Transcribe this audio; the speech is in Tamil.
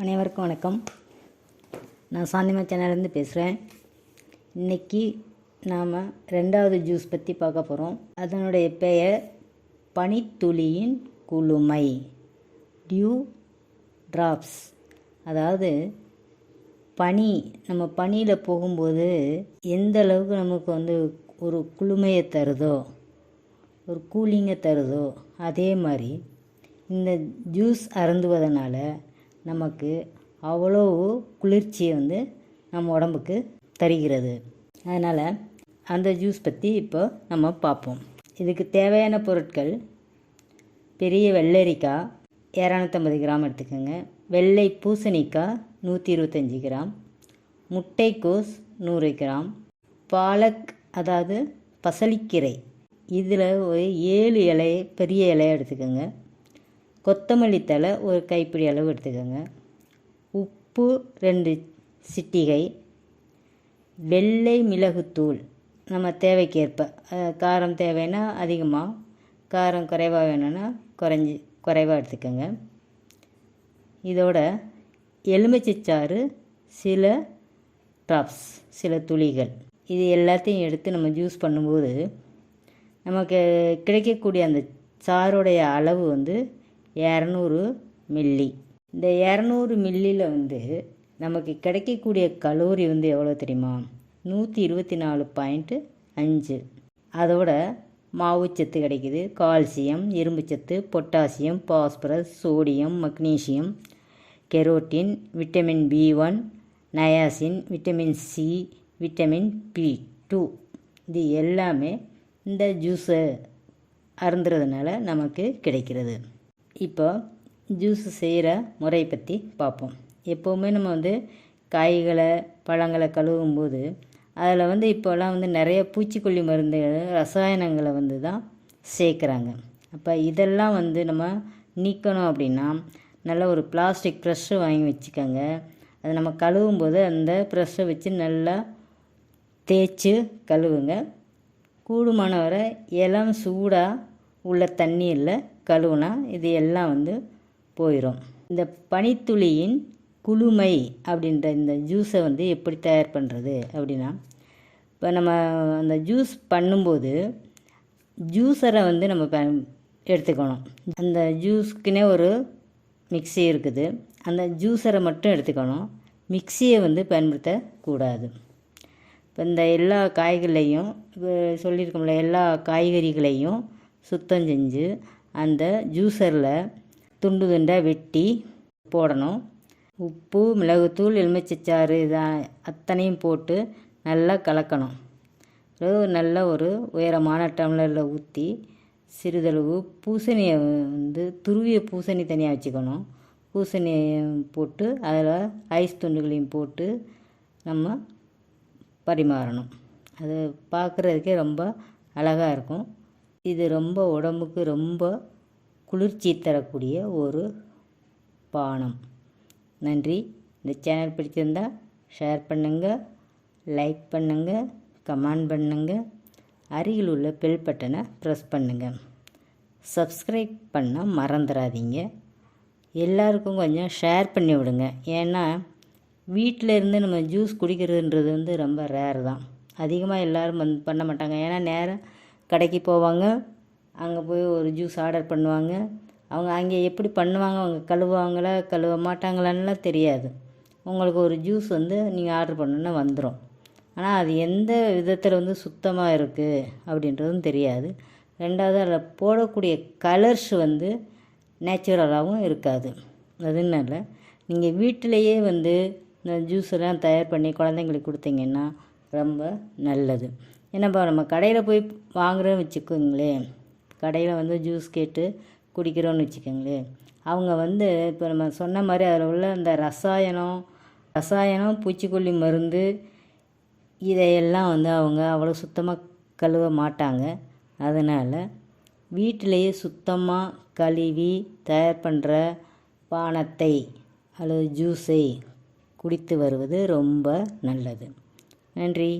அனைவருக்கும் வணக்கம். நான் சாந்திமா சேனல்லேருந்து பேசுகிறேன். இன்றைக்கி நாம் ரெண்டாவது ஜூஸ் பற்றி பார்க்க போகிறோம் அதனுடைய பெயர் பனித்துளியின் குளுமை. டியூ ட்ராப்ஸ் அதாவது பனி நம்ம பனியில் போகும்போது எந்த அளவுக்கு நமக்கு வந்து ஒரு குளுமையை தருதோ ஒரு கூலிங்கை தருதோ அதே மாதிரி இந்த ஜூஸ் அருந்துவதனால நமக்கு அவ்வளோ குளிர்ச்சியை வந்து நம்ம உடம்புக்கு தருகிறது. அதனால் அந்த ஜூஸ் பற்றி இப்போ நம்ம பார்ப்போம். இதுக்கு தேவையான பொருட்கள் பெரிய வெள்ளரிக்காய் இரநூத்தம்பது கிராம் எடுத்துக்கோங்க. வெள்ளை பூசணிக்காய் நூற்றி இருபத்தஞ்சி கிராம். முட்டைக்கோஸ் நூறு கிராம். பாலக் அதாவது பசலிக்கீரை. இதில் ஒரு ஏழு இலையை பெரிய இலையை எடுத்துக்கோங்க. கொத்தமல்லி தழை ஒரு கைப்பிடி அளவு எடுத்துக்கோங்க. உப்பு ரெண்டு சிட்டிகை. வெள்ளை மிளகுத்தூள் நம்ம தேவைக்கேற்ப காரம் தேவைன்னா அதிகமாக காரம் குறைவாக வேணும்னா குறைஞ்சி குறைவாக எடுத்துக்கோங்க. இதோட எலுமிச்சைச்சாறு சில ட்ராப்ஸ் சில துளிகள். இது எல்லாத்தையும் எடுத்து நம்ம ஜூஸ் பண்ணும்போது நமக்கு கிடைக்கக்கூடிய அந்த சாருடைய அளவு வந்து இரநூறு மில்லி. இந்த இரநூறு மில்லியில் வந்து நமக்கு கிடைக்கக்கூடிய கலோரி வந்து எவ்வளோ தெரியுமா? நூற்றி இருபத்தி நாலு பாயிண்ட்டு அஞ்சு. அதோட மாவுச்சத்து கிடைக்குது. கால்சியம் இரும்புச்சத்து potassium phosphorus sodium magnesium carotene vitamin B one niacin vitamin C vitamin B two. இது எல்லாமே இந்த ஜூஸை அருந்துறதுனால நமக்கு கிடைக்கிறது. இப்போ ஜூஸ் செய்கிற முறை பற்றி பார்ப்போம் எப்போவுமே நம்ம வந்து காய்களை பழங்களை கழுவும் போது அதில் வந்து இப்போல்லாம் வந்து நிறைய பூச்சிக்கொல்லி மருந்துகள் ரசாயனங்களை வந்து தான் சேர்க்குறாங்க. அப்போ இதெல்லாம் வந்து நம்ம நீக்கணும் அப்படின்னா நல்ல ஒரு பிளாஸ்டிக் ப்ரெஷ்ஷு வாங்கி வச்சுக்கோங்க. அதை நம்ம கழுவும் போது அந்த ப்ரெஷ்ஷை வச்சு நல்லா தேய்ச்சி கழுவுங்க. கூடுமான வரை இளம் சூடாக உள்ள தண்ணியில் கழுவுனா இது எல்லாம் வந்து போயிடும் இந்த பனித்துளியின் குளுமை அப்படின்ற இந்த ஜூஸை வந்து எப்படி தயார் பண்ணுறது அப்படின்னா இப்போ நம்ம அந்த ஜூஸ் பண்ணும்போது ஜூஸரை வந்து நம்ம ப எடுத்துக்கணும். அந்த ஜூஸ்க்குனே ஒரு மிக்ஸி இருக்குது. அந்த ஜூஸரை மட்டும் எடுத்துக்கணும். மிக்சியை வந்து பயன்படுத்தக்கூடாது. இப்போ இந்த எல்லா காய்களையும் இப்போ சொல்லியிருக்கோம்ல எல்லா காய்கறிகளையும் சுத்தம் செஞ்சு அந்த ஜூஸரில் துண்டு துண்டாக வெட்டி போடணும். உப்பு மிளகுத்தூள் எலுமிச்சைச்சாறு இதை அத்தனையும் போட்டு நல்லா கலக்கணும். நல்ல ஒரு உயரமான டம்ளரில் ஊற்றி சிறிதளவு பூசணியை வந்து துருவிய பூசணி தனியாக வச்சுக்கணும். பூசணியை போட்டு அதில் ஐஸ் துண்டுகளையும் போட்டு நம்ம பரிமாறணும். அது பார்க்குறதுக்கே ரொம்ப அழகாக இருக்கும். இது ரொம்ப உடம்புக்கு ரொம்ப குளிர்ச்சி தரக்கூடிய ஒரு பானம். நன்றி. இந்த சேனல் பிடிச்சிருந்தா ஷேர் பண்ணுங்கள் லைக் பண்ணுங்கள் கமெண்ட் பண்ணுங்கள் அருகில் உள்ள பெல் பட்டனை ப்ரெஸ் பண்ணுங்கள் சப்ஸ்கிரைப் பண்ண மறந்துடாதீங்க எல்லாருக்கும் கொஞ்சம் ஷேர் பண்ணி விடுங்க. ஏன்னா வீட்டில் இருந்து நம்ம ஜூஸ் குடிக்கிறதுன்றது வந்து ரொம்ப ரேர் தான். அதிகமாக எல்லோரும் வந்து பண்ண மாட்டாங்க. ஏன்னா நேரம் கடைக்கு போவாங்க. அங்கே போய் ஒரு ஜூஸ் ஆர்டர் பண்ணுவாங்க. அவங்க அங்கே எப்படி பண்ணுவாங்க அவங்க கழுவுவாங்களா கழுவ மாட்டாங்களான்லாம் தெரியாது. உங்களுக்கு ஒரு ஜூஸ் வந்து நீங்கள் ஆர்டர் பண்ணோன்னா வந்துடும் ஆனால் அது எந்த விதத்தில் வந்து சுத்தமாக இருக்குது அப்படின்றதும் தெரியாது. ரெண்டாவது அதில் போடக்கூடிய கலர்ஸ் வந்து நேச்சுரலாகவும் இருக்காது. அதனால நீங்கள் வீட்டிலையே வந்து இந்த ஜூஸ் எல்லாம் தயார் பண்ணி குழந்தைங்களுக்கு கொடுத்தீங்கன்னா ரொம்ப நல்லது. என்னப்பா நம்ம கடையில் போய் வாங்குறோன்னு வச்சுக்கோங்களேன். கடையில் வந்து ஜூஸ் கேட்டு குடிக்கிறோன்னு வச்சுக்கோங்களேன். அவங்க வந்து இப்போ நம்ம சொன்ன மாதிரி அதில் உள்ள இந்த ரசாயனம் ரசாயனம் பூச்சிக்கொல்லி மருந்து இதையெல்லாம் வந்து அவங்க அவ்வளோ சுத்தமாக கழுவ மாட்டாங்க. அதனால் வீட்டிலேயே சுத்தமாக கழுவி தயார் பண்ணுற பானத்தை அல்லது ஜூஸை குடித்து வருவது ரொம்ப நல்லது. நன்றி.